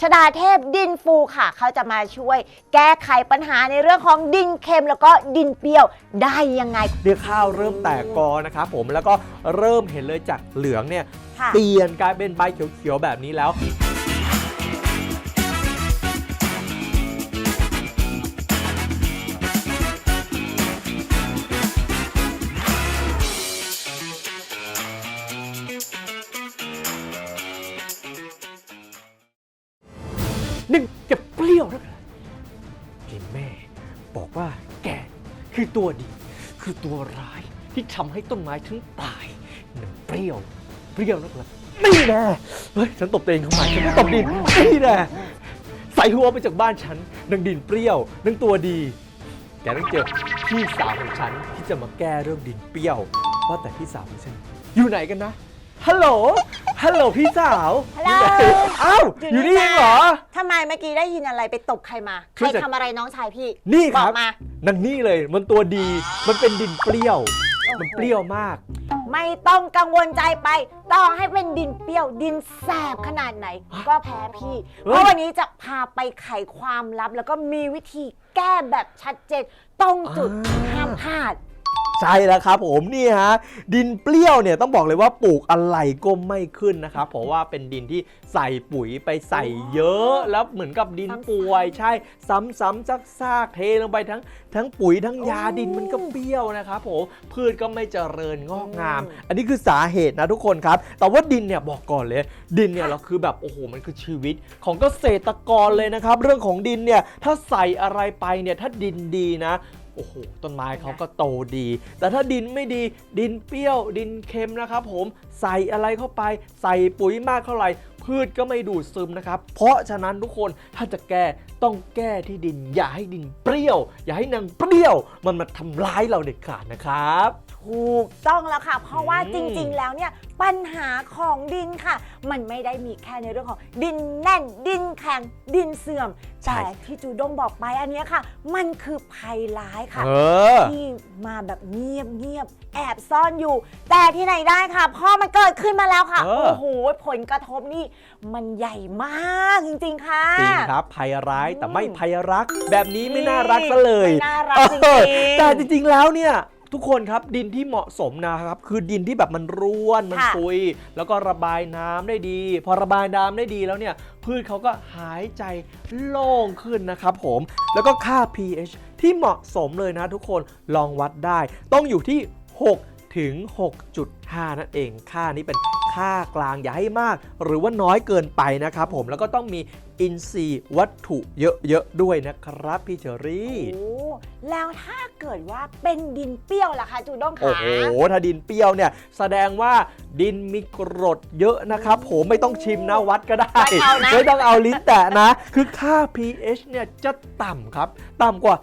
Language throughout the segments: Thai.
ชดาเทพดินฟูค่ะ เขาจะมาช่วย แก้ไขปัญหาในเรื่องของดินเค็มแล้วก็ดินเปรี้ยวได้ยังไงเรียกข้าวเริ่มแตกกอนะครับผมแล้วก็เริ่มเห็นเลยจากเหลืองเนี่ยค่ะ เปลี่ยนกลายเป็นใบเขียวๆแบบนี้แล้ว คือตัวดี คือตัวร้ายที่ทำให้ต้นไม้ถึงตายหนึ่งเปรี้ยว เปรี้ยวนักเลยนี่แน่เฮ้ยฉันตบตัวเองทำไมฉันไม่ตบดินนี่แน่ใส่หัวไปจากบ้านฉันนางดินเปรี้ยวนังตัวดีแกต้องเจอพี่สาวของฉันที่จะมาแก้เรื่องดินเปรี้ยว ว่าแต่พี่สาวของฉันอยู่ไหนกันนะ ฮัลโหล ฮัลโหลพี่สาวฮัลโหล อ้าวอยู่นี่เองเหรอ ทำไมเมื่อกี้ได้ยินอะไรไปตบใครมา ใคคืรอจะทำอะไรน้องชายพี่นี่บคอรักบมา นังนี่เลย มันตัวดี มันเป็นดินเปรี้ยวโอ้โหมันเปรี้ยวมาก ไม่ต้องกังวลใจไป ต่อให้เป็นดินเปรี้ยวดินแสบขนาดไหน ก็แพ้พี่ เฮ้ย เพราะวันนี้จะพาไปไขความลับ แล้วก็มีวิธีแก้แบบชัดเจนตรงจุดห้ามพลาด ใช่แล้วครับผมนี่ฮะดินเปรี้ยวเนี่ยต้องบอกเลยว่าปลูกอะไรก็ไม่ขึ้นนะครับเพราะว่าเป็นดินที่ใส่ปุ๋ยไปใส่เยอะแล้วเหมือนกับดินซ้ำๆป่วย ใช่ ซ้ำๆซักซากๆเทลงไปทั้ง ทั้งปุ๋ยทั้งยาโอ้ดินมันก็เปรี้ยวนะครับผมพืชก็ไม่เจริญงอกงามอืมอันนี้คือสาเหตุนะทุกคนครับ แต่ว่าดินเนี่ยบอกก่อนเลย ดินเนี่ยเราคือแบบโอ้โหมันคือชีวิต ของเกษตรกรเลยนะครับ เรื่องของดินเนี่ยถ้าใส่อะไรไปเนี่ยถ้าดินดีนะ โอ้โหต้นไม้เขาก็โตดี แต่ถ้าดินไม่ดีดินเปรี้ยวดินเค็มนะครับผมใส่อะไรเข้าไป ใส่ปุ๋ยมากเท่าไหร่พืชก็ไม่ดูดซึมนะครับ เพราะฉะนั้นทุกคนถ้าจะแก้ต้องแก้ที่ดิน อย่าให้ดินเปรี้ยว อย่าให้นางเปรี้ยว มันมาทำร้ายเราเด็ดขาดนะครับ ถูกต้องแล้วค่ะ เพราะว่าอืมจริง ๆ แล้วเนี่ยปัญหาของดินค่ะ มันไม่ได้มีแค่ในเรื่องของ ดินแน่น ดินแข็ง ดินเสื่อม แต่ที่จูด้งบอกไปอันเนี้ยค่ะ มันคือภัยร้ายค่ะ เออ ที่มาแบบเงียบเงียบๆแอบซ่อนอยู่ แต่ที่ไหนได้ค่ะพอมันเกิดขึ้นมาแล้วค่ะ เออ โอ้โห ผลกระทบนี่ มันใหญ่มากจริง ๆ ค่ะ จริงครับภัยร้ายแต่ไม่อืมภัยรัก แบบนี้ไม่น่ารักซะเลยไม่น่ารักจริงเออๆแต่จริงๆแล้วเนี่ย ทุกคนครับดินที่เหมาะสมนะครับ คือดินที่แบบมันร่วนมันค่ะ ซุย แล้วก็ระบายน้ำได้ดี พอระบายน้ำได้ดีแล้วเนี่ย พืชเขาก็หายใจโล่งขึ้นนะครับผม แล้วก็ค่า pH ที่เหมาะสมเลยนะทุกคนลองวัดได้ ต้องอยู่ที่ 6 ถึง 6.5 นั่นเอง ค่านี้เป็นค่ากลางอย่าให้มาก หรือว่าน้อยเกินไปนะครับผมแล้วก็ต้องมี อินทรีย์วัตถุเยอะๆด้วยนะครับพี่เชอรี่โอ้แล้วถ้าเกิดว่าเป็นดินเปรี้ยวล่ะคะจูด้งโอ้ขาโหถ้าดินเปรี้ยวเนี่ยแสดงว่าดินมีกรดเยอะนะครับผมไม่ต้องชิมนะวัดก็ได้ไม่เอานะไม่ต้องเอาลิ้นแตะนะ คือค่า pH เนี่ยจะต่ำครับ ต่ำกว่า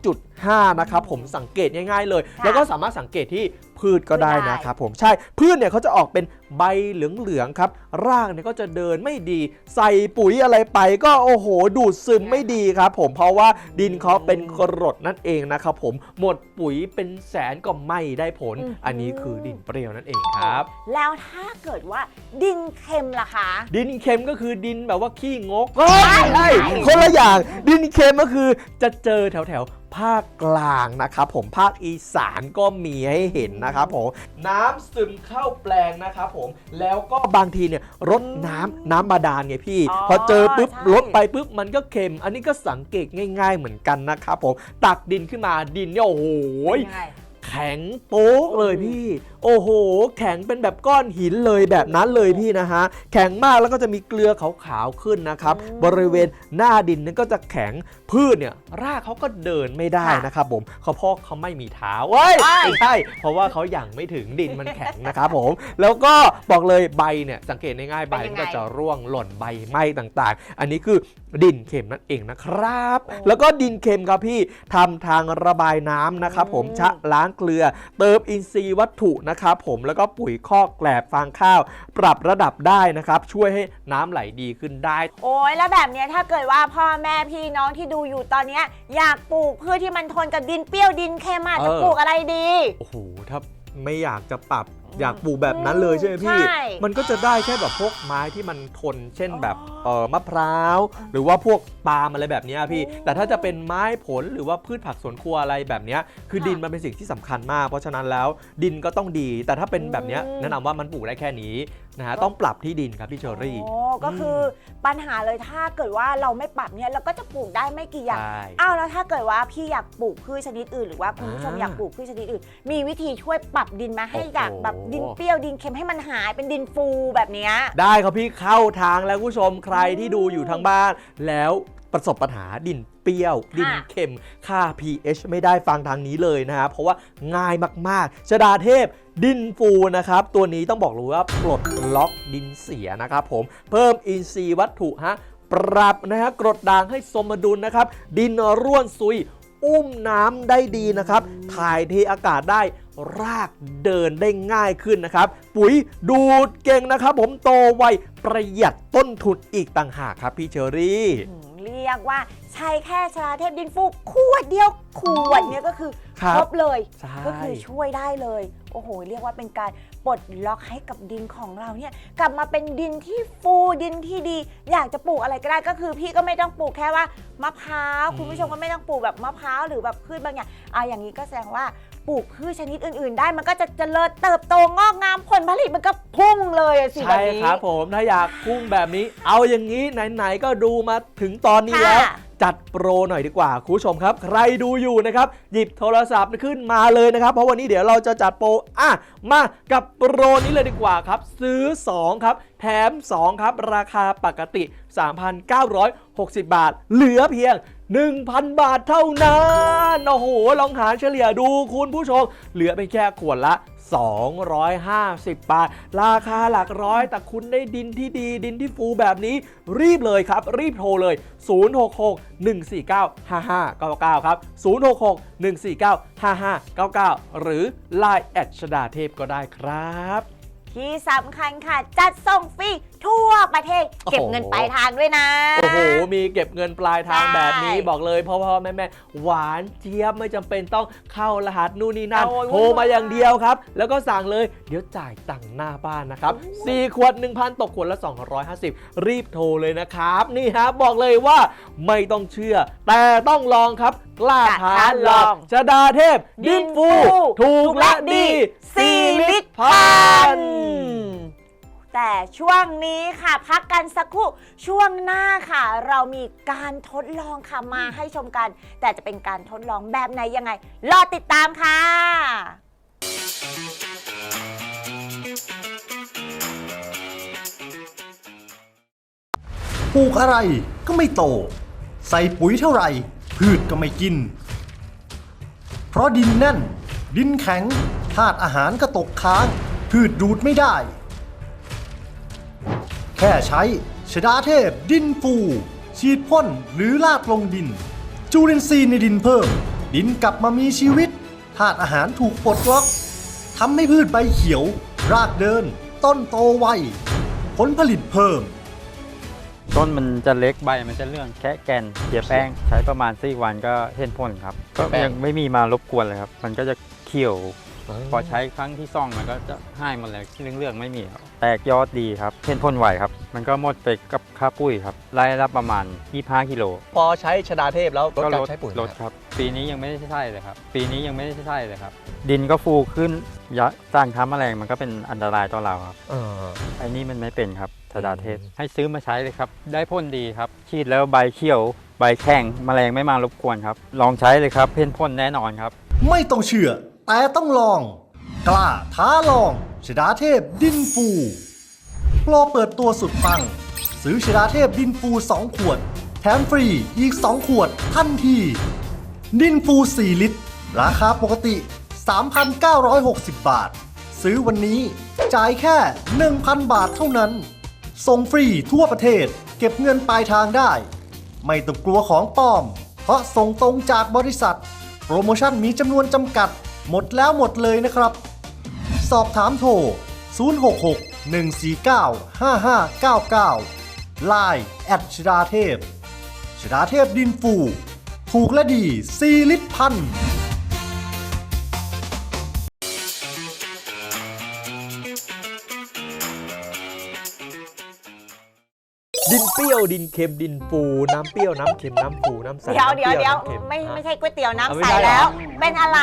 5.5 นะครับผมสังเกตง่ายๆเลย แล้วก็สามารถสังเกตที่พืชก็ได้นะครับผมใช่พืชเนี่ยเขาจะออกเป็น ใบเหลืองๆครับรากเนี่ยก็จะเดินไม่ดี ใส่ปุ๋ยอะไรไปก็โอ้โห ดูดซึมไม่ดีครับ ผมเพราะว่าดินเขาเป็นกรดนั่นเองนะครับผมหมดปุ๋ยเป็นแสนก็ไม่ได้ผล อันนี้คือดินเปรี้ยวนั่นเองครับ แล้วถ้าเกิดว่าดินเค็มล่ะคะ ดินเค็มก็คือดินแบบว่าขี้งกใช่คนละอย่างดินเค็มก็คือจะเจอแถวแถวๆภาคกลางนะครับผมภาคอีสานก็มีให้เห็นนะครับผมน้ำซึมเข้าแปลงนะครับผมแล้วก็บางทีเนี่ยรดน้ำน้ำบาดาลไงพี่ อ๋อพอเจอปุ๊บใช่ รดไปปุ๊บมันก็เค็ม อันนี้ก็สังเกตง่ายๆเหมือนกันนะครับผมตักดินขึ้นมาดินเนี่ยโอ้โห ยังไง แข็งโป๊กเลยพี่ โอ้โห แข็งเป็นแบบก้อนหินเลยแบบนั้นเลยพี่นะฮะ แข็งมากแล้วก็จะมีเกลือขาวๆขึ้นนะครับอืมบริเวณหน้าดินนั้นก็จะแข็งพืชเนี่ยรากเขาก็เดินไม่ได้ค่ะนะครับผมเขาเพราะเขาไม่มีเท้าเว้ยใช่ไม่ใช่เพราะว่าเขายัางไม่ถึงดินมันแข็งนะครับผม แล้วก็บอกเลยใบเนี่ยสังเกตง่ายๆใบมันก็จะร่วงหล่นใบไหม้ต่างๆ อันนี้คือดินเค็มนั่นเองนะครับ แล้วก็ดินเค็มครับพี่ทำทางระบายน้ำนะครับผมอืมชะล้างเกลือ เติมอินทรีย์วัตถุนะครับผมแล้วก็ปุ๋ยคอกแกลบฟางข้าว ปรับระดับได้นะครับ ช่วยให้น้ำไหลดีขึ้นได้ โอ้ยแล้วแบบเนี้ยถ้าเกิดว่าพ่อแม่พี่น้องที่ดูอยู่ตอนเนี้ยอยากปลูกพืชที่มันทนกับดินเปรี้ยวดินเค็มอะเออจะปลูกอะไรดี โอ้โหถ้า ไม่อยากจะปรับอยากปลูกแบบนั้นเลยใช่ไหมพี่ ใช่ มันก็จะได้แค่แบบพวกไม้ที่มันทน เช่นแบบอ๋อเอ่อมะพร้าว หรือว่าพวกปาล์มอะไรแบบเนี้ยพี่โอ้แต่ถ้าจะเป็นไม้ผลหรือว่าพืชผักสวนครัวอะไรแบบเนี้ยคือค่ะดินมันเป็นสิ่งที่สำคัญมาก เพราะฉะนั้นแล้วดินก็ต้องดี แต่ถ้าเป็นแบบเนี้ยอืม แนะนำว่ามันปลูกได้แค่นี้ นะฮะต้องปรับที่ดินครับพี่เชอรี่ โอ้ก็คือปัญหาเลยถ้าเกิดว่าเราไม่ปรับเนี่ยเราก็จะปลูกได้ไม่กี่อย่างใช่อ้าวแล้วถ้าเกิดว่าพี่อยากปลูกพืชชนิดอื่นหรือว่าคุณผู้ชมอ่าอยากปลูกพืชชนิดอื่น มีวิธีช่วยปรับดินมาให้โอ้โห จากแบบดินเปรี้ยวดินเค็มให้มันหายเป็นดินฟูแบบเนี้ย ได้ครับพี่เข้าทางแล้วผู้ชมใครที่ดูอยู่ทางบ้าน แล้ว ประสบปัญหาดินเปรี้ยว ดินเค็ม ค่า pH ไม่ได้ฟังทางนี้เลยนะฮะเพราะว่าง่ายมากๆชดาเทพดินฟูนะครับ ตัวนี้ต้องบอกเลยว่าปลดล็อกดินเสียนะครับผมเพิ่มอินทรีย์วัตถุฮะปรับนะฮะกรดด่างให้สมดุลนะครับ ดินร่วนซุย อุ้มน้ำได้ดีนะครับ ถ่ายเทอากาศได้รากเดินได้ง่ายขึ้นนะครับ ปุ๋ยดูดเก่งนะครับ ผมโตไวประหยัดต้นทุนอีกต่างหากครับพี่เชอรี่อืม เรียกว่าใช้แค่ชาเทพดินฟูขวดเดียวขวดเนี้ยก็คือครับครบเลยใช่ก็คือช่วยได้เลย โอ้โห เรียกว่าเป็นการ ปลดล็อกให้กับดินของเราเนี่ยกลับมาเป็นดินที่ฟูดินที่ดี อยากจะปลูกอะไรก็ได้ก็คือ พี่ก็ไม่ต้องปลูกแค่ว่ามะพร้าวคุณผู้ชมก็ไม่ต้องปลูกแบบมะพร้าวหรือแบบพืชบางอย่างอะอย่างนี้ก็แสดงว่าปลูกพืชชนิดอื่น ๆ ได้มันก็จะเจริญเติบโตงอกงามผลผลิตมันก็พุ่งเลยอะสิแบใช่บนี้ ครับผมถ้าอยากพุ่งแบบนี้ เอาอย่างนี้ไหนๆก็ดูมาถึงตอนนี้แล้ว ค่ะ จัดโปรหน่อยดีกว่าคุณผู้ชมครับ ใครดูอยู่นะครับ หยิบโทรศัพท์ขึ้นมาเลยนะครับ เพราะวันนี้เดี๋ยวเราจะจัดโปรอะมากับโปรนี้เลยดีกว่าครับ ซื้อ 2 ครับ แถม 2 ครับ ราคาปกติ 3,960 บาท เหลือเพียง 1,000 บาทเท่านั้น โอ้โห ลองหารเฉลี่ยดูคุณผู้ชม เหลือไปแค่ขวดละ 250 บาท ราคาหลักร้อย แต่คุณได้ดินที่ดี ดินที่ฟูแบบนี้ รีบเลยครับ รีบโทรเลย 066 149 5599 ครับ 066 149 5599 หรือ Line แอดชดาเทพก็ได้ครับ ที่สำคัญค่ะ จัดส่งฟรีทั่วประเทศโอ้โหเก็บเงินปลายทางด้วยนะ โอ้โห มีเก็บเงินปลายทางใช่แบบนี้บอกเลยพ่อพ่อแม่แม่หวานเจี๊ยบไม่จำเป็นต้องเข้ารหัสนู่นนี่นั่นโอ้ยโทรมาอย่างเดียวครับ แล้วก็สั่งเลยเดี๋ยวจ่ายตังค์หน้าบ้านนะครับ4ขวด 1,000 ตกขวดละ 250 รีบโทรเลยนะครับ นี่ฮะบอกเลยว่าไม่ต้องเชื่อ แต่ต้องลองครับ กล้าท้าลองชดาเทพ ดินฟู ถูกและดี สี่ลิตรพันแต่ช่วงนี้ค่ะพักกันสักครู่ช่วงหน้าค่ะ เรามีการทดลองค่ะมาให้ชมกัน แต่จะเป็นการทดลองแบบไหนยังไง รอติดตามค่ะ ปลูกอะไรก็ไม่โต ใส่ปุ๋ยเท่าไหร่ พืชก็ไม่กิน เพราะดินแน่น ดินแข็ง ธาตุอาหารก็ตกค้าง พืชดูดไม่ได้ แค่ใช้ชดาเทพ ดินฟู ฉีดพ่นหรือลาดลงดินจูรินทรีย์ในดินเพิ่ม ดินกลับมามีชีวิตธาตุอาหารถูกปลดล็อกทำให้พืชใบเขียว รากเดิน ต้นโตไวผลผลิตเพิ่ม ต้นมันจะเล็กใบมันจะเรื่องแค่แกนเกลี่ยแป้งใช้ประมาณสี่วันก็เห็นผลครับ ก็ยังไม่มีมารบกวนเลยครับ มันก็จะเขียว พอใช้ครั้งที่ซ่องมันก็จะให้หมดเลยเรื่องเรื่องๆไม่มีครับแตกยอดดีครับเห็นผลไหวครับ มันก็หมดไปกับค่าปุ๋ยครับไล่ละประมาณ 25กิโลพอใช้ชดาเทพแล้วลดก็การลดใช้ปุ๋ยลดครับ ปีนี้ยังไม่ได้ใช่เลยครับ ปีนี้ยังไม่ได้ใช่เลยครับ ดินก็ฟูขึ้นยะสร้างค้าแมลงมันก็เป็นอันตรายต่อเราครับเออไอ้นี่มันไม่เป็นครับธดาเทศอืมให้ซื้อมาใช้เลยครับ ได้พ่นดีครับฉีดแล้วใบเขียว ใบแข็งแมลงไม่มารบกวนครับ ลองใช้เลยครับ เพ่นพ่นแน่นอนครับ ไม่ต้องเชื่อ แต่ต้องลอง กล้าท้าลองชดาเทพดินฟูโปรเปิดตัวสุดปัง ซื้อชดาเทพดินฟู 2 ขวด แถมฟรีอีก 2 ขวดทันที ดินฟู 4 ลิตร ราคาปกติ 3,960 บาท ซื้อวันนี้จ่ายแค่ 1,000 บาทเท่านั้น ส่งฟรีทั่วประเทศเก็บเงินปลายทางได้ ไม่ต้องกลัวของปลอม เพราะส่งตรงจากบริษัท โปรโมชั่นมีจำนวนจำกัด หมดแล้วหมดเลยนะครับ สอบถามโทร 066 149 5599 Line แอดชดาเทพชดาเทพดินฟู ถูกและดี 4 ลิตรพัน ดินเปรี้ยวดินเค็มดินฟู น้ำเปรี้ยวน้ำเค็มน้ำฟูน้ำใสเดี๋ยวน้ำเดี๋ยวปรี้เดี๋ยวน้ำค็ไม่ฮะไม่ใช่ก๋วยเตี๋ยวเอาน้ำไม่ใสใช่เหรอแล้วเป็นอะไร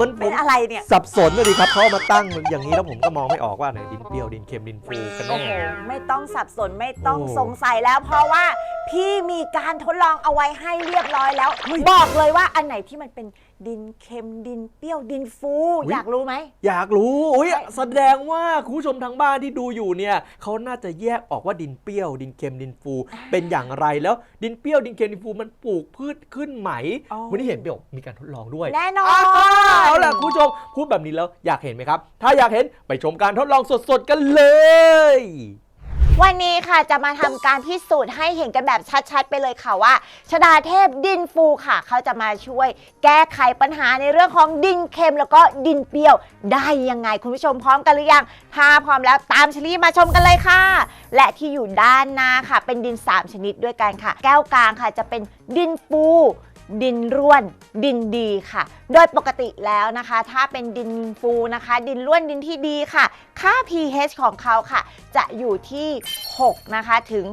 มันผเป็นมอะไรเนี่ย สับสนเลยดิครับเขาเอามาตั้งอย่างนี้แล้วผมก็มองไม่ออกว่าไหนดินเปรี้ยวดินเค็มดินฟูกันโอ้แน่ โห ไม่ต้องสับสนไม่ต้องโอ้ สงสัยแล้ว เพราะว่าพี่มีการทดลองเอาไว้ให้เรียบร้อยแล้วเฮ้ยบอกเลยว่าอันไหนที่มันเป็น ดินเค็มดินเปรี้ยวดินฟู อุ๊ย อยากรู้ไหม อยากรู้อุ้ยใช่ แสดงว่าคุณผู้ชมทางบ้านที่ดูอยู่เนี่ยเขาน่าจะแยกออกว่าดินเปรี้ยว ดินเค็มดินฟู เป็นอย่างไรแล้วดินเปรี้ยวดินเค็มดินฟูมันปลูกพืชขึ้นไหม อ๋อ วันนี้เห็นเดี๋ยวมีการทดลองด้วยแน่นอนเอาล่ะคุณผู้ชมพูดแบบนี้แล้วอยากเห็นไหมครับ ถ้าอยากเห็นไปชมการทดลองสดๆกันเลย วันนี้ค่ะจะมาทำการพิสูจน์ให้เห็นกันแบบชัดๆ ไปเลยค่ะว่าชดาเทพดินฟูค่ะ เขาจะมาช่วย แก้ไขปัญหาในเรื่องของดินเค็มแล้วก็ดินเปรี้ยวได้ยังไงคุณผู้ชมพร้อมกันหรือยังถ้าพร้อมแล้วตามชลีมาชมกันเลยค่ะ และที่อยู่ด้านหน้าค่ะ เป็นดิน 3 ชนิดด้วยกันค่ะ แก้วกลางค่ะจะเป็นดินฟู ดินร่วน ดินดีค่ะ โดยปกติแล้วนะคะ ถ้าเป็นดินฟูนะคะ ดินร่วนดินที่ดีค่ะ ค่า pH ของเขาค่ะ จะอยู่ที่ 6 นะคะ ถึง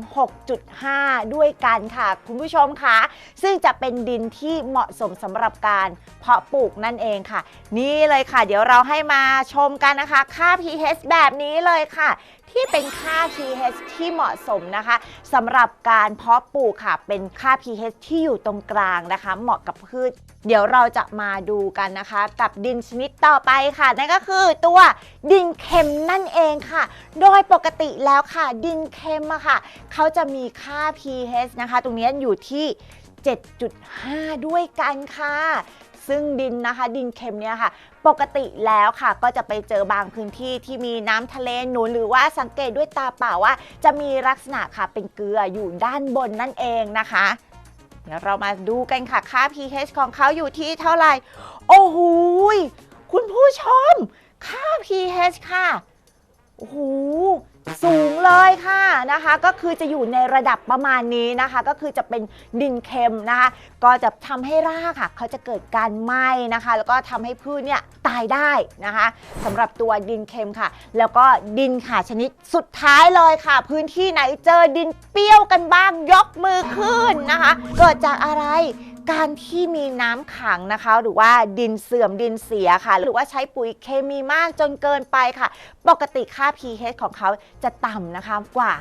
6.5 ด้วยกันค่ะ คุณผู้ชมค่ะซึ่งจะเป็นดินที่เหมาะสมสำหรับการเพาะปลูกนั่นเองค่ะ นี่เลยค่ะ เดี๋ยวเราให้มาชมกันนะคะ ค่า pH แบบนี้เลยค่ะ ที่เป็นค่า pH ที่เหมาะสมนะคะสำหรับการเพาะปลูกค่ะ เป็นค่า pH ที่อยู่ตรงกลางนะคะ เหมาะกับพืช เดี๋ยวเราจะมาดูกันนะคะ กับดินชนิดต่อไปค่ะ นั่นก็คือตัวดินเค็มนั่นเองค่ะ โดยปกติแล้วค่ะ ดินเค็มอะค่ะเขาจะมีค่า pH นะคะ ตรงนี้อยู่ที่7.5 ด้วยกันค่ะ ซึ่งดินนะคะ ดินเค็มเนี่ยค่ะ ปกติแล้วค่ะ ก็จะไปเจอบางพื้นที่ที่มีน้ำทะเลหนุนหรือว่าสังเกตด้วยตาเปล่าว่า จะมีลักษณะค่ะเป็นเกลืออยู่ด้านบนนั่นเองนะคะเดี๋ยวเรามาดูกันค่ะ ค่า pH ของเขาอยู่ที่เท่าไหร่ โอ้โหคุณผู้ชม ค่า pH ค่ะ โอ้โห สูงเลยค่ะนะคะ ก็คือจะอยู่ในระดับประมาณนี้นะคะ ก็คือจะเป็นดินเค็มนะคะ ก็จะทำให้รากค่ะเขาจะเกิดการไหม้นะคะ แล้วก็ทำให้พืชเนี่ยตายได้นะคะสำหรับตัวดินเค็มค่ะ แล้วก็ดินค่ะชนิดสุดท้ายเลยค่ะ พื้นที่ไหนเจอดินเปรี้ยวกันบ้างยกมือขึ้นนะคะ เกิดจากอะไร การที่มีน้ำขังนะคะ หรือว่าดินเสื่อมดินเสียค่ะ หรือว่าใช้ปุ๋ยเคมีมากจนเกินไปค่ะ ปกติค่า pH ของเขาจะต่ำนะคะกว่า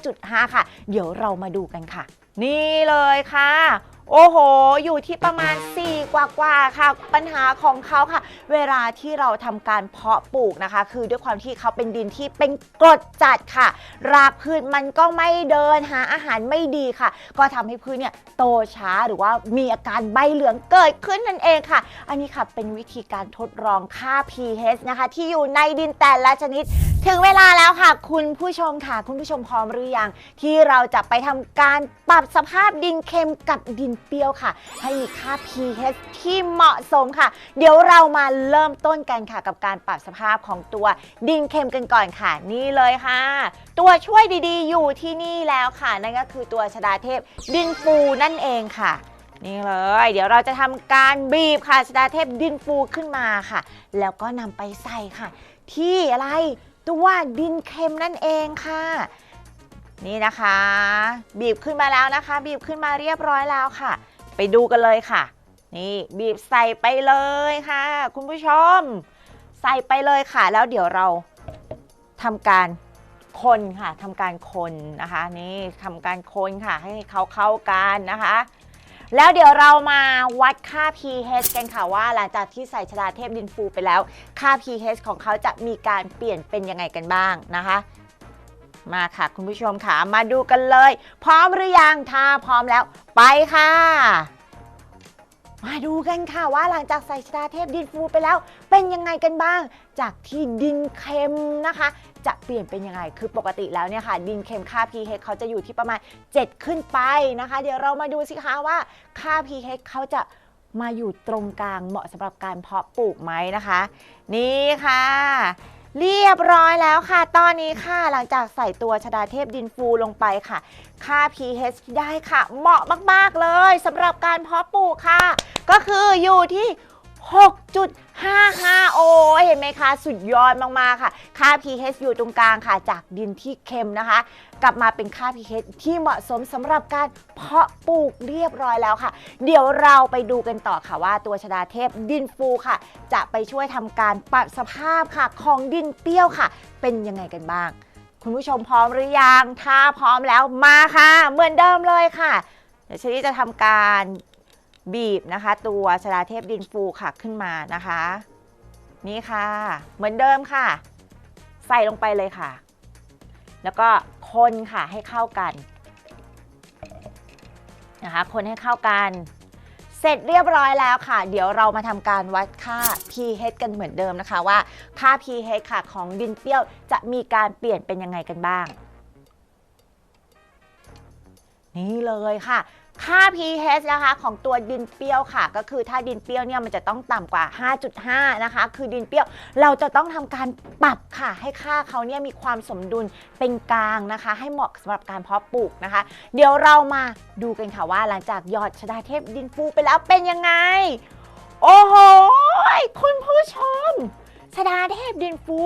5.5 ค่ะ เดี๋ยวเรามาดูกันค่ะ นี่เลยค่ะ โอ้โห อยู่ที่ประมาณ 4 กว่ากว่าๆค่ะ ปัญหาของเขาค่ะ เวลาที่เราทำการเพาะปลูกนะคะ คือด้วยความที่เขาเป็นดินที่เป็นกรดจัดค่ะ รากพืชมันก็ไม่เดินหาอาหารไม่ดีค่ะ ก็ทำให้พืชเนี่ยโตช้าหรือว่ามีอาการใบเหลืองเกิดขึ้นนั่นเองค่ะ อันนี้ค่ะเป็นวิธีการทดลองค่า pH นะคะ ที่อยู่ในดินแต่ละชนิด ถึงเวลาแล้วค่ะ คุณผู้ชมค่ะ คุณผู้ชมพร้อมหรือยังที่เราจะไปทำการปรับสภาพดินเค็มกับดินเปรี้ยวค่ะ ให้มีค่า pH ที่เหมาะสมค่ะ เดี๋ยวเรามาเริ่มต้นกันค่ะ กับการปรับสภาพของตัวดินเค็มกันก่อนค่ะ นี่เลยค่ะ ตัวช่วยดีๆ อยู่ที่นี่แล้วค่ะ นั่นก็คือตัวชดาเทพดินฟูนั่นเองค่ะนี่เลย เดี๋ยวเราจะทำการบีบค่ะชดาเทพดินฟูขึ้นมาค่ะ แล้วก็นำไปใส่ค่ะ ที่อะไรตัวดินเค็มนั่นเองค่ะ นี่นะคะ บีบขึ้นมาแล้วนะคะ บีบขึ้นมาเรียบร้อยแล้วค่ะ ไปดูกันเลยค่ะ นี่บีบใส่ไปเลยค่ะ คุณผู้ชม ใส่ไปเลยค่ะ แล้วเดี๋ยวเราทำการคนค่ะทำการคนนะคะ นี่ทำการคนค่ะให้เขาเข้ากันนะคะ แล้วเดี๋ยวเรามาวัดค่า pH กันค่ะว่าหลังจากที่ใส่ชดาเทพดินฟูไปแล้ว ค่า pH ของเขาจะมีการเปลี่ยนเป็นยังไงกันบ้างนะคะ มาค่ะคุณผู้ชมค่ะมาดูกันเลย พร้อมหรือยังถ้าพร้อมแล้ว ไปค่ะ มาดูกันค่ะว่าหลังจากใส่ชดาเทพดินฟูไปแล้ว เป็นยังไงกันบ้าง จากที่ดินเค็มนะคะ จะเปลี่ยนเป็นยังไง คือปกติแล้วเนี่ยค่ะ ดินเค็มค่า pH เขาจะอยู่ที่ประมาณ 7 ขึ้นไปนะคะ เดี๋ยวเรามาดูสิคะว่าค่า pH เขาจะมาอยู่ตรงกลางเหมาะสำหรับการเพาะปลูกไหมนะคะ นี่ค่ะ เรียบร้อยแล้วค่ะ ตอนนี้ค่ะหลังจากใส่ตัวชดาเทพดินฟูลงไปค่ะ ค่า pH ที่ได้ค่ะ เหมาะมาก ๆ เลยสำหรับการเพาะปลูกค่ะ ก็คืออยู่ที่ 6.55 โอ้เห็นไหมคะ สุดยอดมาก ๆ ค่ะ ค่า pH อยู่ตรงกลางค่ะ จากดินที่เค็มนะคะ กลับมาเป็นค่า pH ที่เหมาะสมสำหรับการเพาะปลูกเรียบร้อยแล้วค่ะ เดี๋ยวเราไปดูกันต่อค่ะว่าตัวชดาเทพดินฟูค่ะ จะไปช่วยทำการปรับสภาพค่ะของดินเปรี้ยวค่ะ เป็นยังไงกันบ้าง คุณผู้ชมพร้อมหรือยังถ้าพร้อมแล้วมาค่ะ เหมือนเดิมเลยค่ะ เดี๋ยวชอรี่จะทำการบีบนะคะ ตัวชดาเทพดินฟูค่ะขึ้นมานะคะ นี่ค่ะ เหมือนเดิมค่ะ ใส่ลงไปเลยค่ะ แล้วก็คนค่ะให้เข้ากันนะคะ คนให้เข้ากัน เสร็จเรียบร้อยแล้วค่ะ เดี๋ยวเรามาทำการวัดค่า pH กันเหมือนเดิมนะคะว่าค่า pH ค่ะของดินเปรี้ยวจะมีการเปลี่ยนเป็นยังไงกันบ้าง นี่เลยค่ะ ค่า pH นะคะของตัวดินเปรี้ยวค่ะ ก็คือถ้าดินเปรี้ยวเนี่ยมันจะต้องต่ำกว่า 5.5 นะคะ คือดินเปรี้ยวเราจะต้องทำการปรับค่ะ ให้ค่าเขาเนี่ยมีความสมดุลเป็นกลางนะคะ ให้เหมาะสำหรับการเพาะปลูกนะคะ เดี๋ยวเรามาดูกันค่ะว่าหลังจากยอดชดาเทพดินฟูไปแล้วเป็นยังไง โอ้โหคุณผู้ชม ชดาเทพดินฟู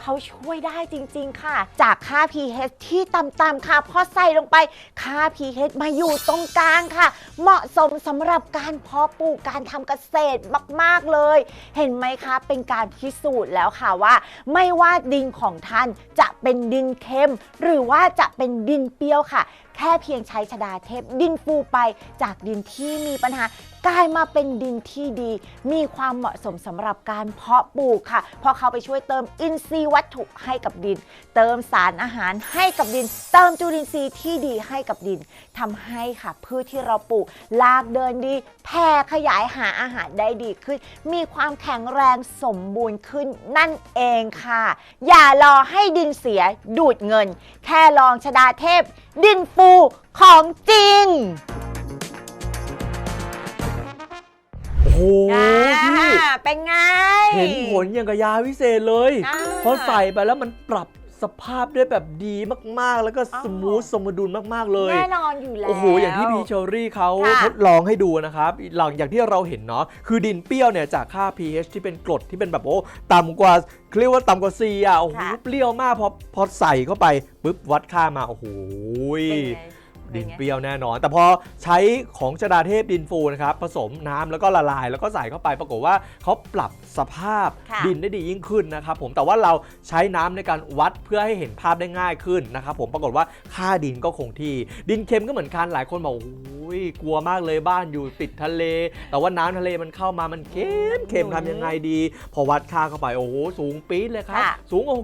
เขาช่วยได้จริง ๆ ค่ะ จากค่า pH ที่ต่ำๆค่ะพอใส่ลงไปค่า pH มาอยู่ตรงกลางค่ะ เหมาะสมสำหรับการเพาะปลูกการทำเกษตรมาก ๆ เลย เห็นไหมคะ เป็นการพิสูจน์แล้วค่ะว่า ไม่ว่าดินของท่านจะเป็นดินเค็ม หรือว่าจะเป็นดินเปรี้ยวค่ะ แค่เพียงใช้ชดาเทพดินฟูไปจากดินที่มีปัญหา กลายมาเป็นดินที่ดี มีความเหมาะสมสำหรับการเพาะปลูกค่ะ เพราะเขาไปช่วยเติมอินทรีย์วัตถุให้กับดิน เติมสารอาหารให้กับดิน เติมจุลินทรีย์ที่ดีให้กับดินทำให้ค่ะพืชที่เราปลูกลากเดินดีแผ่ขยายหาอาหารได้ดีขึ้น มีความแข็งแรงสมบูรณ์ขึ้นนั่นเองค่ะ อย่ารอให้ดินเสียดูดเงิน แค่ลองชดาเทพ ดินฟูของจริง โอ้โหพี่ อ่าเป็นไง เห็นผลอย่างกับยาวิเศษเลย อ่าพอใส่ไปแล้วมันปรับสภาพได้แบบดีมากๆ แล้วก็อ๋อสมูทสมดุลมากๆเลย แน่นอนอยู่แล้ว โอ้โห อย่างที่พีเชอรี่เขาค่ะทดลองให้ดูนะครับ หลังอย่างที่เราเห็นเนาะ คือดินเปรี้ยวเนี่ยจากค่า pH ที่เป็นกรดที่เป็นแบบโอ้ต่ำกว่าเขาเรียกว่าต่ำกว่า C อะ โอ้โห ค่ะเปรี้ยวมากพอพอใส่เข้าไปปุ๊บวัดค่ามา โอ้โห เป็นไง ดินไงเปรี้ยวแน่นอน แต่พอใช้ของชดาเทพดินฟูนะครับผสมน้ำแล้วก็ละลาย แล้วก็ใส่เข้าไปปรากฏว่าเขาปรับสภาพค่ะ ดินได้ดียิ่งขึ้นนะครับผมแต่ว่าเราใช้น้ำในการวัดเพื่อให้เห็นภาพได้ง่ายขึ้นนะครับผมปรากฏว่าค่าดินก็คงที่ดินเค็มก็เหมือนกันหลายคนบอกโอ้ยกลัวมากเลยบ้านอยู่ติดทะเล แต่ว่าน้ำทะเลมันเข้ามามันเค็มเค็มทำยังไงดี พอวัดค่าเข้าไปโอ้โหสูงปี๊ดเลยครับ ค่ะ สูงกว่า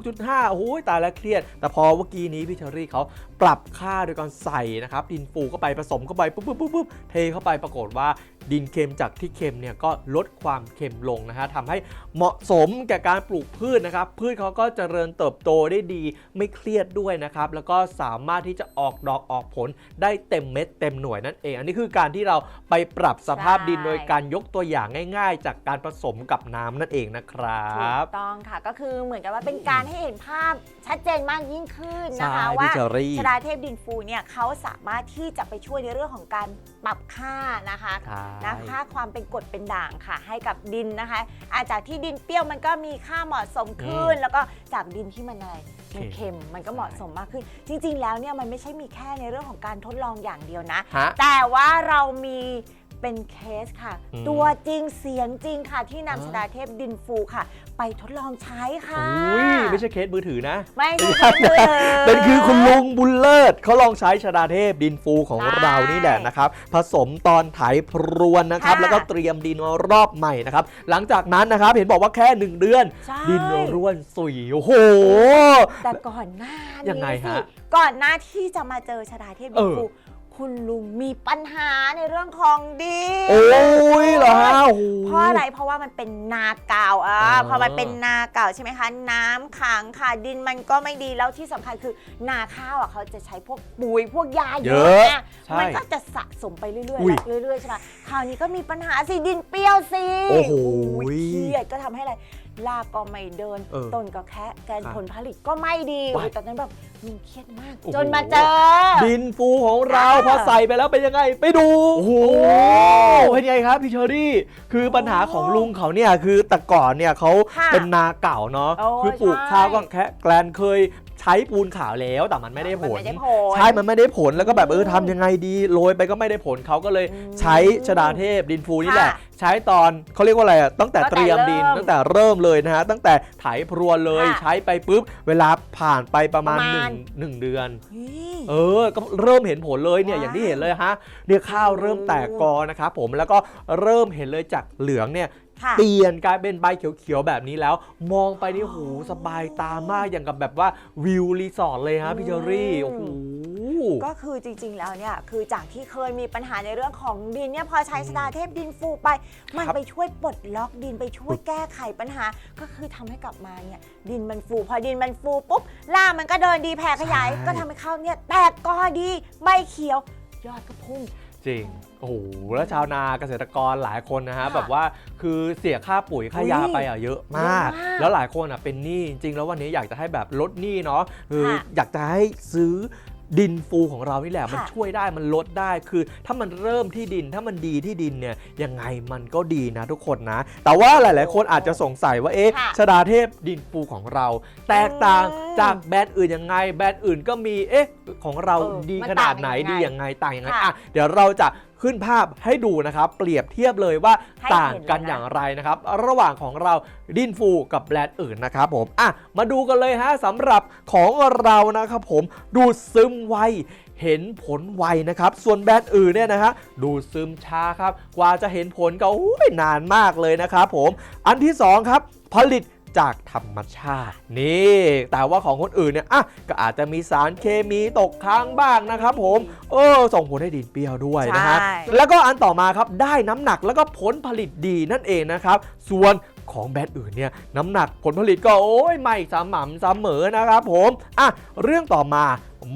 6.5 โอ้โหตายแล้วเครียด แต่พอเมื่อกี้นี้พี่เชอรี่เขา ปรับค่าโดยการใส่นะครับดินปูเข้าไปผสมเข้าไปปุ๊บปุ๊บปุ๊บเทเข้าไปปรากฏว่าดินเค็มจากที่เค็มเนี่ยก็ลดความเค็มลงนะฮะทำให้เหมาะสมแก่การปลูกพืชนะครับ พืชเขาก็เจริญเติบโตได้ดีไม่เครียดด้วยนะครับ แล้วก็สามารถที่จะออกดอกออกผลได้เต็มเม็ดเต็มหน่วยนั่นเอง อันนี้คือการที่เราไปปรับสภาพดินใช่โดยการยกตัวอย่างง่าย ๆ จากการผสมกับน้ำนั่นเองนะครัถูบกต้องค่ะก็คือเหมือนกับว่าเป็นการให้เห็นภาพชัดเจนมากยิ่งขึ้นนะคะใช่ว่าพี่เชอรี่ชดาเทพดินฟูเนี่ยเขาสามารถที่จะไปช่วยในเรื่องของการปรับค่านะคะใช่นะค่าความเป็นกรดเป็นด่างค่ะ ให้กับดินนะคะ อาจจากที่ดินเปรี้ยวมันก็มีค่าเหมาะสมขึ้น แล้วก็จากดินที่มันอะไรมันเค็มมันก็เหมาะสมมากขึ้น จริง ๆ แล้วเนี่ยมันไม่ใช่มีแค่ในเรื่องของการทดลองอย่างเดียวนะ ฮะ แต่ว่าเรามีเป็นเคสค่ะ อืมตัวจริงเสียงจริงค่ะที่นำอ๋อชดาเทพดินฟูค่ะ ไปทดลองใช้ค่ะอุ้ยไม่ใช่เคสมือถือนะ ไม่ใช่เคสมือถือเป็นคือคุณลุงบุญเลิศเขาลองใช้ชดาเทพดินฟูของใช่เรานี่แหละนะครับ ผสมตอนไถพรวนนะครับค่ะแล้วก็เตรียมดินรอบใหม่นะครับ หลังจากนั้นนะครับเห็นบอกว่าแค่1เดือนใช่ดินร่วนสุยโอ้โห แต่ก่อนหน้านี้ยังไงฮะสิก่อนหน้าที่จะมาเจอชดาเทพดินเออฟู คุณลุงมีปัญหาในเรื่องของดินโอ้ยเหรอฮะโอ้โห เพราะอะไรเพราะว่ามันเป็นนาเก่าอะอ๋อพอมันเป็นนาเก่าใช่ไหมคะ น้ำขังค่ะดินมันก็ไม่ดีแล้วที่สำคัญคือนาข้าวอะเขาจะใช้พวกปุ๋ยพวกยาเยเยอะอะนะใช่มันก็จะสะสมไปเรื่อยอุ้ยๆเรื่อยๆใช่ไหมคราวนี้ก็มีปัญหาสิดินเปรี้ยวสิโอ้โหยเครียดก็ทำให้อะไร ลากก็ไม่เดิน เออต้นก็แค่แกนครับผลผลิตก็ไม่ดีว้ายโอ้ยตอนนั้นแบบลุงเครียดมากโอ้โหจนมาเจอ ดินฟูของเราอ่า พอใส่ไปแล้วเป็นยังไง ไปดู โอ้โหเป็นไงครับพี่เชอรี่คือปัญหาของลุงเขาเนี่ยคือแต่ก่อนเนี่ยเขาค่ะเป็นนาเก่าเนาะโอ้คือปลูกใช่ข้าวก็แค่แกลนเคย ใช้ปูนขาวแล้วแต่มันไม่ได้ผล มันไม่ได้ผล ใช่ มันไม่ได้ผลแล้วก็แบบเอออืมทำยังไงดีโรยไปก็ไม่ได้ผลเขาก็เลยอืมใช้ชดาเทพดินฟูนี่แหละค่ะใช้ตอนเขาเรียกว่าอะไรอะตั้งแต่ตั้งแต่เตรียมดินเริ่มตั้งแต่เริ่มเลยนะฮะตั้งแต่ไถพรวนเลยค่ะใช้ไปปุ๊บเวลาผ่านไปประมาณประหมานึ่ณงหนึ่งเดือนเฮ้ยเออ ก็เริ่มเห็นผลเลยเนี่ยว้าวอย่างที่เห็นเลยฮะเนี่ยข้าวเริ่มแตกกอนะครับผมแล้วก็เริ่มเห็นเลยจากเหลืองเนี่ยค่ะ เปลี่ยนกลายเป็นใบเขียวๆแบบนี้แล้ว มองไปนี่โหสบายตามากอย่างกับแบบว่าวิวรีสอร์ทเลยฮะพี่เจอรี่โอ้โหก็คือจริง ๆ แล้วเนี่ยคือจากที่เคยมีปัญหาในเรื่องของดินเนี่ยพอใช้สดาเทพดินฟูไป มันครับไปช่วยปลดล็อกดินไปช่วยแก้ไขปัญหา ก็คือทำให้กลับมาเนี่ยดินมันฟู พอดินมันฟูปุ๊บล่ากมันก็เดินดีแผ่ขยายใช่ก็ทำให้ข้าวเนี่ยแตกกอดีใบเขียว ยอดก็พุ่ง จริง โอ้โห แล้วชาวนาเกษตรกรหลายคนนะฮะค่ะแบบว่าคือเสียค่าปุ๋ยค่ายาไปอะเยอะมาก เยอะมากแล้วหลายคนอะเป็นหนี้จริงๆแล้ววันนี้อยากจะให้แบบลดหนี้เนาะคือค่ะอยากจะให้ซื้อ ดินฟูของเรานี่แหละมันค่ะช่วยได้มันลดได้คือ ถ้ามันเริ่มที่ดินถ้ามันดีที่ดินเนี่ยยังไงมันก็ดีนะทุกคนนะ แต่ว่าหลาย ๆ คนอาจจะสงสัยว่าเอ๊ะค่ะชดาเทพดินฟูของเรา แตกต่างอืมจากแบรนด์อื่นยังไง แบรนด์อื่นก็มีเอ๊ะของเราเออดีมันขนาดไหนต่างยังไง ดียังไงต่างยังไงค่ะอะเดี๋ยวเราจะ ขึ้นภาพให้ดูนะครับ เปรียบเทียบเลยว่าให้ต่างเห็นกันเลยนะอย่างไรนะครับ ระหว่างของเราดินฟูกับแบรนด์อื่นนะครับผมอะมาดูกันเลยฮะสำหรับของเรานะครับผมดูดซึมไวเห็นผลไวนะครับ ส่วนแบรนด์อื่นเนี่ยนะฮะดูดซึมช้าครับ กว่าจะเห็นผลก็อุ้ยนานมากเลยนะครับผม อันที่สองครับ ผลิต จากธรรมชาติ นี่ แต่ว่าของคนอื่นเนี่ยอะก็อาจจะมีสารเคมีตกค้างบ้างนะครับผม เออส่งผลให้ดินเปรี้ยวด้วยนะฮะใช่แล้วก็อันต่อมาครับได้น้ำหนักแล้วก็ผลผลิตดีนั่นเองนะครับ ส่วน ของแบรนด์อื่นเนี่ยน้ำหนักผลผลิตก็โอ้ยไม่สม่ำเสมอนะครับผมอะเรื่องต่อมา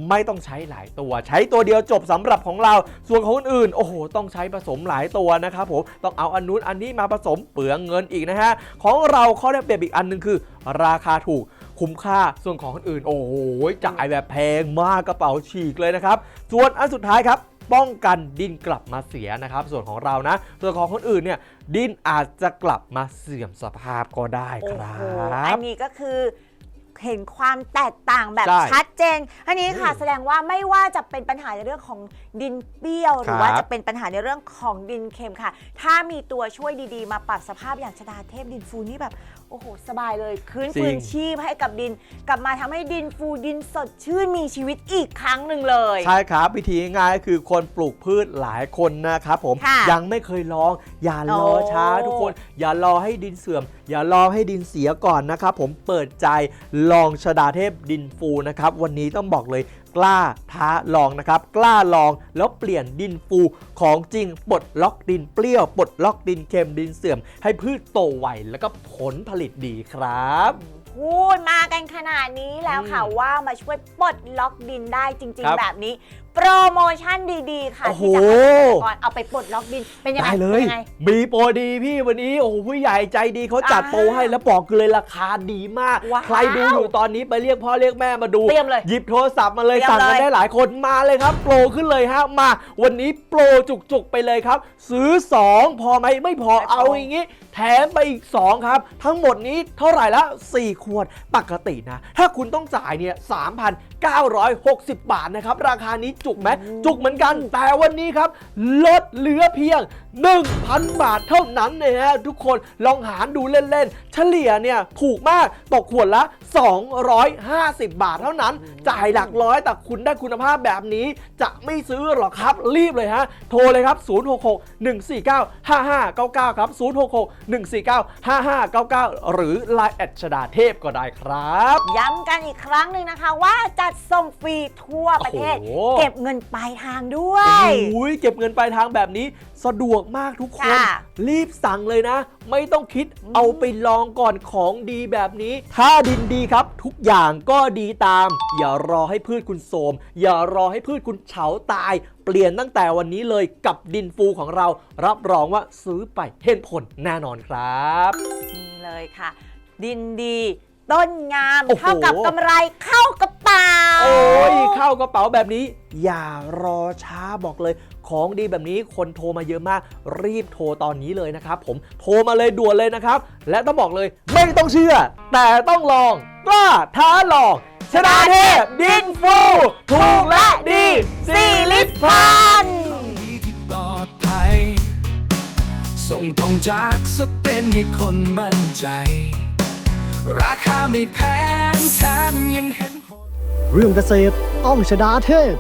ไม่ต้องใช้หลายตัว ใช้ตัวเดียวจบสำหรับของเรา ส่วนของคนอื่น โอ้โห ต้องใช้ผสมหลายตัวนะครับผม ต้องเอาอันนู้นอันนี้มาผสมเปลืองเงินอีกนะฮะ ของเราข้อได้เปรียบอีกอันหนึงคือ ราคาถูกคุ้มค่าส่วนของคนอื่น โอ้โหจ่ายแบบแพงมากกระเป๋าฉีกเลยนะครับ ส่วนอันสุดท้ายครับ ป้องกันดินกลับมาเสียนะครับ ส่วนของเรานะ ส่วนของคนอื่นเนี่ยดินอาจจะกลับมาเสื่อมสภาพก็ได้คโอ้รัโหอับ นนี้ก็คือเห็นความแตกต่างแบบใช่ชัดเจน อันนี้ค่ะอืมแสดงว่าไม่ว่าจะเป็นปัญหาในเรื่องของดินเปรี้ยว หรือว่าครับ จะเป็นปัญหาในเรื่องของดินเค็มค่ะ ถ้ามีตัวช่วยดีๆ มาปรับสภาพอย่างชดาเทพดินฟูนี่แบบโอ้โห สบายเลยคืนจริฟื้งนชีพให้กับดิน กลับมาทำให้ดินฟูดินสดชื่นมีชีวิตอีกครั้งหนึ่งเลย ใช่ครับวิธีง่ายๆคือคนปลูกพืชหลายคนนะครับผมค่ะยังไม่เคยลอง อย่ารอโอ้ช้าทุกคน อย่ารอให้ดินเสื่อม อย่ารอให้ดินเสียก่อนนะครับผมเปิดใจลองชดาเทพดินฟูนะครับ วันนี้ต้องบอกเลย กล้าท้าลองนะครับ กล้าลองแล้วเปลี่ยนดินฟูของจริงปลดล็อกดินเปรี้ยวปลดล็อกดินเค็มดินเสื่อม ให้พืชโตไวแล้วก็ผลผลิตดีครับพูดมากันขนาดนี้แล้วค่ะอืมว่ามาช่วยปลดล็อกดินได้จริงครับๆแบบนี้ โปรโมชั่นดีๆ ค่ะ โอ้โห ที่จะให้เกษตรกรเอาไปปลดล็อกดินเป็นยังไงได้เลย ป็นงไง มีโปรดีพี่วันนี้ โอ้โหผู้ใหญ่ใจดีเขาจัดอ่าโปรให้แล้วบอกเลยราคาดีมาก ว้าวใครดูอยู่ตอนนี้ไปเรียกพ่อเรียกแม่มาดู เตรียมเลยหยิบโทรศัพท์มาเลยเตรียมสั่งกันเลยได้หลายคนมาเลยครับ โปรขึ้นเลยฮะมา วันนี้โปรจุกๆไปเลยครับ ซื้อ 2 พอไหมไม่พอไม่พอ เอาอย่างงี้ แถมไปอีก 2 ครับ ทั้งหมดนี้เท่าไหร่ละ 4 ขวดปกตินะ ถ้าคุณต้องจ่ายเนี่ย3,960 บาทนะครับ ราคานี้จุกไหมจุกเหมือนกัน แต่วันนี้ครับลดเหลือเพียง 1,000 บาทเท่านั้นเลยฮะทุกคนลองหารดูเล่นๆ เฉลี่ยเนี่ยถูกมากตกขวดละ 250 บาทเท่านั้น จ่ายหลักร้อยแต่คุณได้คุณภาพแบบนี้จะไม่ซื้อหรอครับ รีบเลยฮะ โทรเลยครับ 066 149 5599 ครับ 066 149 5599 หรือ Line แอดชดาเทพก็ได้ครับ ย้ำกันอีกครั้งหนึ่งนะคะว่าจัดส่งฟรีทั่วประเทศ โอ้โห เก็บเงินปลายทางด้วยโอ้ยเก็บเงินปลายทางแบบนี้สะดวกมากทุกคนค่ะรีบสั่งเลยนะ ไม่ต้องคิดเอาไปลองก่อนของดีแบบนี้ ถ้าดินดีครับ ทุกอย่างก็ดีตาม อย่ารอให้พืชคุณโทรมอย่ารอให้พืชคุณเฉาตาย เปลี่ยนตั้งแต่วันนี้เลยกับดินฟูของเรา รับรองว่าซื้อไปเห็นผลแน่นอนครับนี่เลยค่ะ ดินดีต้นงามโอ้โหเท่ากับกำไรเข้ากระเป๋า โอ้ยเข้ากระเป๋าแบบนี้ อย่ารอช้าบอกเลย ของดีแบบนี้คนโทรมาเยอะมาก รีบโทรตอนนี้เลยนะครับ ผมโทรมาเลยด่วนเลยนะครับ และต้องบอกเลยไม่ต้องเชื่อ แต่ต้องลองกล้าท้าลองชนะเทพดินฟูถูกและดีสี่ลิตรพันที่ปลอดภัยส่งตรงจากสเปนให้คนมั่นใจ ราคาไม่แพงแถมยังเห็นผลเรื่องเกษตรต้องชนะเทพ